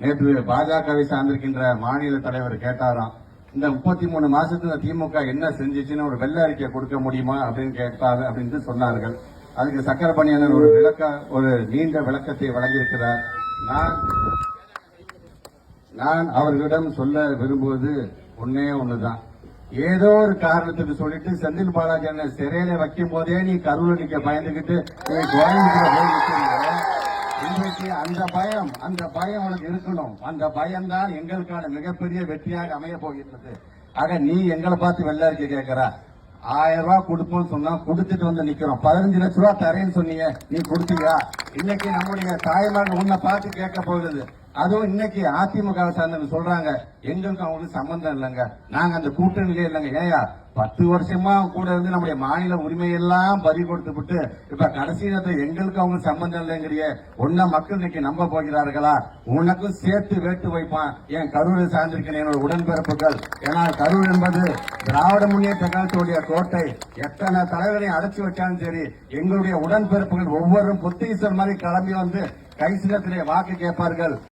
நேற்று பாஜகவை சார்ந்திருக்கின்ற மாநில தலைவர் கேட்டாராம் இந்த முப்பத்தி மூணு மாசத்துல திமுக என்ன செஞ்சுச்சுன்னு ஒரு வெள்ள அறிக்கை கொடுக்க முடியுமா அப்படின்னு கேட்டாரு அப்படின்னு சொன்னார்கள். அதுக்கு சக்கர பணியாளர் ஒரு விளக்க ஒரு நீண்ட விளக்கத்தை வழங்கியிருக்கிறார். நான் நான் அவர்களிடம் சொல்ல விரும்புவது ஒன்னே ஒண்ணுதான். ஏதோ ஒரு காரணத்துக்கு சொல்லிட்டு செந்தில் பாலாஜி சிறையில வைக்கும் போதே நீ கருவில் நிக்க பயந்துகிட்டு கோயம்புத்தூர் இன்றைக்கு அந்த பயம் அந்த பயம் உனக்கு இருக்கணும். அந்த பயம் தான் எங்களுக்கான மிகப்பெரிய வெற்றியாக அமைய போகின்றது. ஆக நீ எங்களை பார்த்து வெள்ள இருக்க கேட்கிற? ஆயிரம் ரூபாய் கொடுப்போம்னு சொன்னா கொடுத்துட்டு வந்து நிக்கிறோம். பதினஞ்சு லட்ச ரூபாய் தரேன்னு சொன்னீங்க. நீ கொடுத்தீங்க இன்னைக்கு நம்முடைய தாய்மார்கள் உன்னை பார்த்து கேட்க போகுது அதுவும் இன்னைக்கு அதிமுக சார்ந்தவங்க சொல்றாங்க எங்களுக்கு அவங்களுக்கு சம்பந்தம் இல்லைங்க. நாங்க அந்த கூட்டணியிலே இல்லைங்க. ஏயா பத்து வருஷமா கூட இருந்து நம்முடைய மாநில உரிமையெல்லாம் பறி கொடுத்து விட்டு இப்ப கடைசி நேரத்தில் எங்களுக்கு அவங்க சம்பந்தம் இல்லைங்கிறிய உன்ன மக்கள் இன்னைக்கு நம்ப போகிறார்களா? உனக்கும் சேர்த்து வேட்டு வைப்பான். என் கரூரை சார்ந்திருக்கிற என்னோட உடன்பிறப்புகள். ஏன்னா கரூர் என்பது திராவிட முன்னேற்ற கழகத்துடைய கோட்டை. எத்தனை தலைவரையும் அடைச்சி வச்சாலும் சரி எங்களுடைய உடன்பிறப்புகள் ஒவ்வொரு புத்தீசர் மாதிரி கிளம்பி வந்து கைசிலத்திலே வாக்கு கேட்பார்கள்.